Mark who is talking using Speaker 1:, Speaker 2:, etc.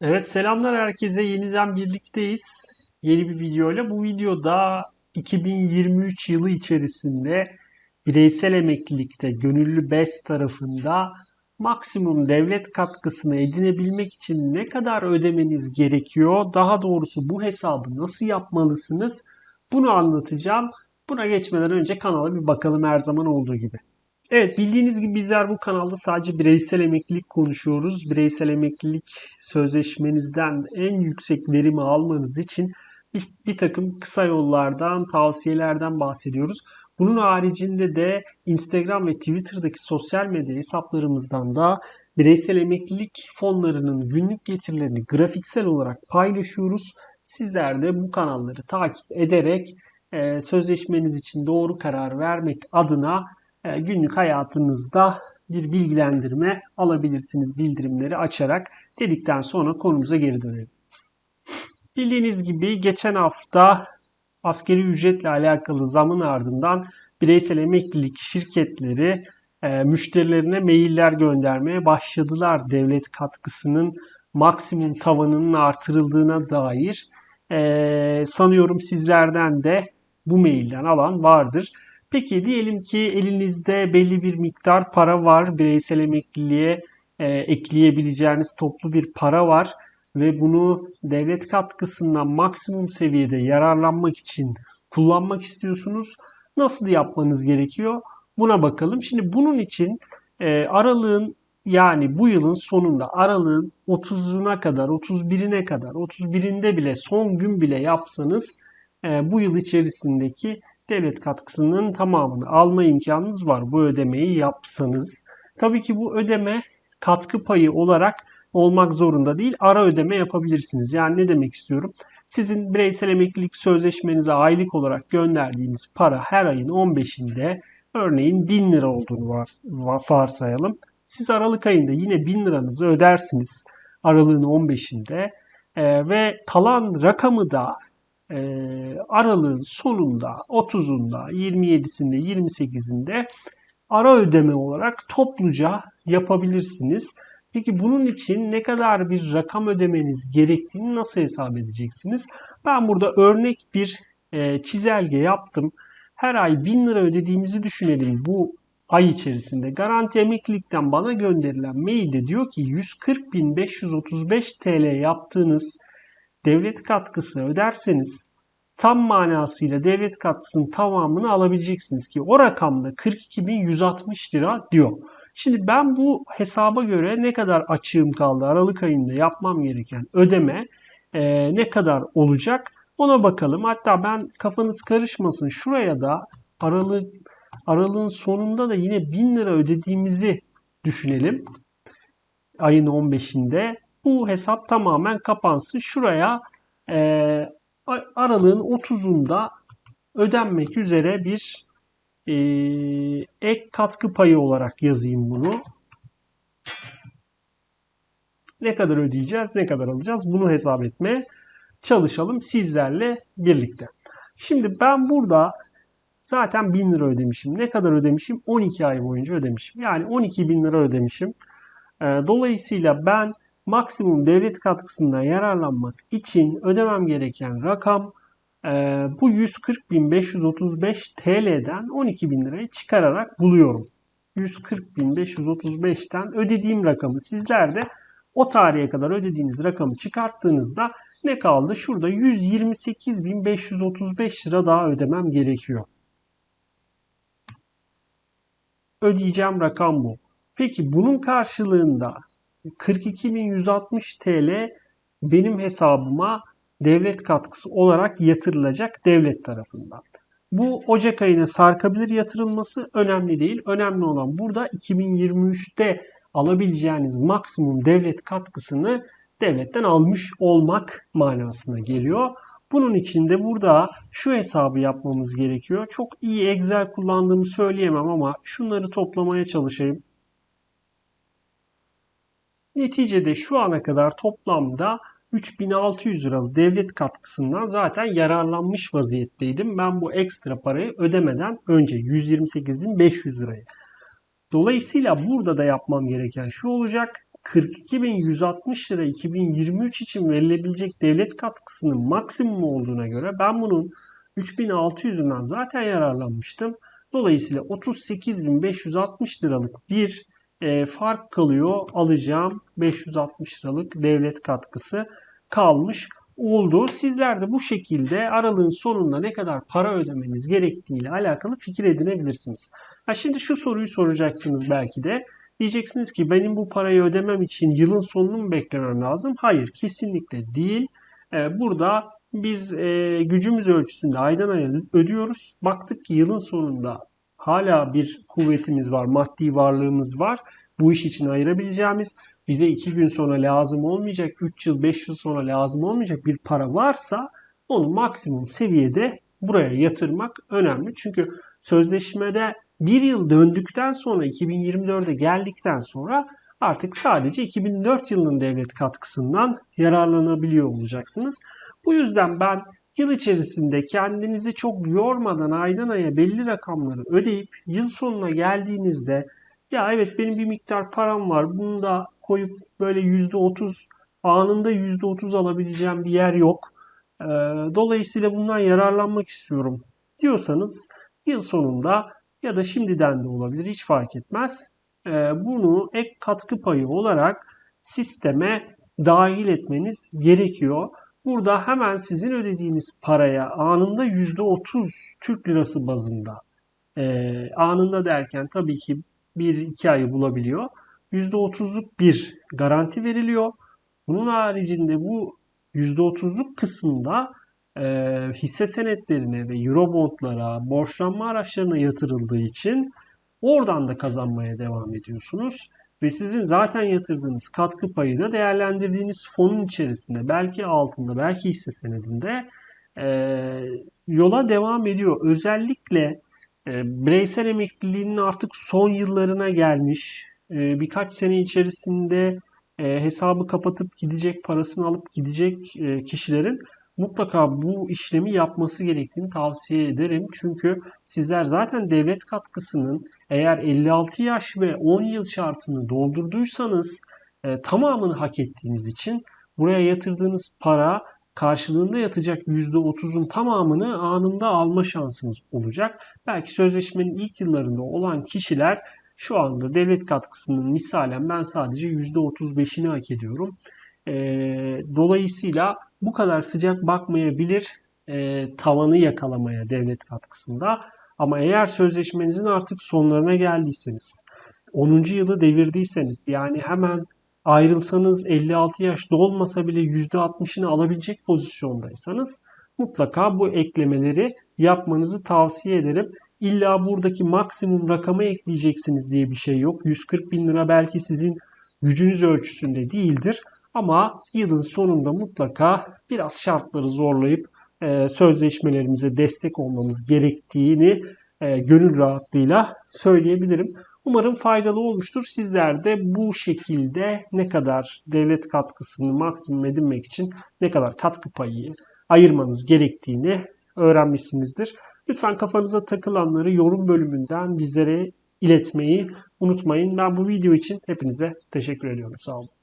Speaker 1: Evet selamlar herkese yeniden birlikteyiz. Yeni bir videoyla. Bu videoda 2023 yılı içerisinde bireysel emeklilikte gönüllü BES tarafında maksimum devlet katkısını edinebilmek için ne kadar ödemeniz gerekiyor? Daha doğrusu bu hesabı nasıl yapmalısınız? Bunu anlatacağım. Buna geçmeden önce kanala bir bakalım her zaman olduğu gibi. Evet bildiğiniz gibi bizler bu kanalda sadece bireysel emeklilik konuşuyoruz. Bireysel emeklilik sözleşmenizden en yüksek verimi almanız için bir, bir takım kısa yollardan, tavsiyelerden bahsediyoruz. Bunun haricinde de Instagram ve Twitter'daki sosyal medya hesaplarımızdan da bireysel emeklilik fonlarının günlük getirilerini grafiksel olarak paylaşıyoruz. Sizler de bu kanalları takip ederek e, sözleşmeniz için doğru karar vermek adına günlük hayatınızda bir bilgilendirme alabilirsiniz bildirimleri açarak dedikten sonra konumuza geri dönelim. Bildiğiniz gibi geçen hafta askeri ücretle alakalı zamın ardından bireysel emeklilik şirketleri e, müşterilerine mailler göndermeye başladılar. Devlet katkısının maksimum tavanının artırıldığına dair e, sanıyorum sizlerden de bu mailden alan vardır. Peki diyelim ki elinizde belli bir miktar para var. Bireysel emekliliğe e, ekleyebileceğiniz toplu bir para var ve bunu devlet katkısından maksimum seviyede yararlanmak için kullanmak istiyorsunuz. Nasıl yapmanız gerekiyor? Buna bakalım. Şimdi bunun için e, aralığın yani bu yılın sonunda aralığın 30'una kadar, 31'ine kadar, 31'inde bile son gün bile yapsanız e, bu yıl içerisindeki devlet katkısının tamamını alma imkanınız var bu ödemeyi yapsanız. Tabii ki bu ödeme katkı payı olarak olmak zorunda değil. Ara ödeme yapabilirsiniz. Yani ne demek istiyorum? Sizin bireysel emeklilik sözleşmenize aylık olarak gönderdiğiniz para her ayın 15'inde örneğin 1000 lira olduğunu varsayalım. Siz Aralık ayında yine 1000 liranızı ödersiniz aralığın 15'inde ee, ve kalan rakamı da e, aralığın sonunda 30'unda 27'sinde 28'inde ara ödeme olarak topluca yapabilirsiniz. Peki bunun için ne kadar bir rakam ödemeniz gerektiğini nasıl hesap edeceksiniz? Ben burada örnek bir e, çizelge yaptım. Her ay 1000 lira ödediğimizi düşünelim bu ay içerisinde. Garanti emeklilikten bana gönderilen mailde diyor ki 140.535 TL yaptığınız devlet katkısı öderseniz tam manasıyla devlet katkısının tamamını alabileceksiniz ki o rakamda 42.160 lira diyor. Şimdi ben bu hesaba göre ne kadar açığım kaldı Aralık ayında yapmam gereken ödeme e, ne kadar olacak ona bakalım. Hatta ben kafanız karışmasın şuraya da Aralık aralığın sonunda da yine 1000 lira ödediğimizi düşünelim. Ayın 15'inde bu hesap tamamen kapansın. Şuraya e, aralığın 30'unda ödenmek üzere bir e, ek katkı payı olarak yazayım bunu. Ne kadar ödeyeceğiz, ne kadar alacağız bunu hesap etmeye çalışalım sizlerle birlikte. Şimdi ben burada zaten 1000 lira ödemişim. Ne kadar ödemişim? 12 ay boyunca ödemişim. Yani 12 bin lira ödemişim. E, dolayısıyla ben maksimum devlet katkısından yararlanmak için ödemem gereken rakam e, bu 140.535 TL'den 12.000 lirayı çıkararak buluyorum. 140.535'ten ödediğim rakamı sizler de o tarihe kadar ödediğiniz rakamı çıkarttığınızda ne kaldı? Şurada 128.535 lira daha ödemem gerekiyor. Ödeyeceğim rakam bu. Peki bunun karşılığında 42.160 TL benim hesabıma devlet katkısı olarak yatırılacak devlet tarafından. Bu Ocak ayına sarkabilir yatırılması önemli değil. Önemli olan burada 2023'te alabileceğiniz maksimum devlet katkısını devletten almış olmak manasına geliyor. Bunun için de burada şu hesabı yapmamız gerekiyor. Çok iyi Excel kullandığımı söyleyemem ama şunları toplamaya çalışayım. Neticede şu ana kadar toplamda 3600 liralık devlet katkısından zaten yararlanmış vaziyetteydim. Ben bu ekstra parayı ödemeden önce 128.500 lirayı. Dolayısıyla burada da yapmam gereken şu olacak. 42.160 lira 2023 için verilebilecek devlet katkısının maksimum olduğuna göre ben bunun 3600'ünden zaten yararlanmıştım. Dolayısıyla 38.560 liralık bir e, fark kalıyor. Alacağım 560 liralık devlet katkısı kalmış oldu. Sizler de bu şekilde aralığın sonunda ne kadar para ödemeniz gerektiğiyle alakalı fikir edinebilirsiniz. Ha şimdi şu soruyu soracaksınız belki de. Diyeceksiniz ki benim bu parayı ödemem için yılın sonunu mu beklemem lazım? Hayır kesinlikle değil. Ee, burada biz e, gücümüz ölçüsünde aydan aya ödüyoruz. Baktık ki yılın sonunda hala bir kuvvetimiz var, maddi varlığımız var. Bu iş için ayırabileceğimiz, bize 2 gün sonra lazım olmayacak, 3 yıl, 5 yıl sonra lazım olmayacak bir para varsa onu maksimum seviyede buraya yatırmak önemli. Çünkü sözleşmede bir yıl döndükten sonra 2024'e geldikten sonra artık sadece 2004 yılının devlet katkısından yararlanabiliyor olacaksınız. Bu yüzden ben yıl içerisinde kendinizi çok yormadan aydan aya belli rakamları ödeyip yıl sonuna geldiğinizde ya evet benim bir miktar param var bunu da koyup böyle %30 anında %30 alabileceğim bir yer yok. Dolayısıyla bundan yararlanmak istiyorum diyorsanız yıl sonunda ya da şimdiden de olabilir hiç fark etmez. Bunu ek katkı payı olarak sisteme dahil etmeniz gerekiyor. Burada hemen sizin ödediğiniz paraya anında %30 Türk lirası bazında anında derken tabii ki 1-2 ayı bulabiliyor. %30'luk bir garanti veriliyor. Bunun haricinde bu %30'luk kısımda e, hisse senetlerine ve eurobondlara, borçlanma araçlarına yatırıldığı için oradan da kazanmaya devam ediyorsunuz. Ve sizin zaten yatırdığınız katkı payı da değerlendirdiğiniz fonun içerisinde belki altında belki hisse senedinde e, yola devam ediyor. Özellikle e, bireysel emekliliğinin artık son yıllarına gelmiş e, birkaç sene içerisinde e, hesabı kapatıp gidecek parasını alıp gidecek e, kişilerin mutlaka bu işlemi yapması gerektiğini tavsiye ederim. Çünkü sizler zaten devlet katkısının eğer 56 yaş ve 10 yıl şartını doldurduysanız e, tamamını hak ettiğiniz için buraya yatırdığınız para karşılığında yatacak %30'un tamamını anında alma şansınız olacak. Belki sözleşmenin ilk yıllarında olan kişiler şu anda devlet katkısının misalen ben sadece %35'ini hak ediyorum. E, dolayısıyla bu kadar sıcak bakmayabilir e, tavanı yakalamaya devlet katkısında. Ama eğer sözleşmenizin artık sonlarına geldiyseniz, 10. yılı devirdiyseniz yani hemen ayrılsanız 56 yaş dolmasa bile %60'ını alabilecek pozisyondaysanız mutlaka bu eklemeleri yapmanızı tavsiye ederim. İlla buradaki maksimum rakamı ekleyeceksiniz diye bir şey yok. 140 bin lira belki sizin gücünüz ölçüsünde değildir. Ama yılın sonunda mutlaka biraz şartları zorlayıp e, sözleşmelerimize destek olmamız gerektiğini e, gönül rahatlığıyla söyleyebilirim. Umarım faydalı olmuştur. Sizler de bu şekilde ne kadar devlet katkısını maksimum edinmek için ne kadar katkı payı ayırmanız gerektiğini öğrenmişsinizdir. Lütfen kafanıza takılanları yorum bölümünden bizlere iletmeyi unutmayın. Ben bu video için hepinize teşekkür ediyorum. Sağ olun.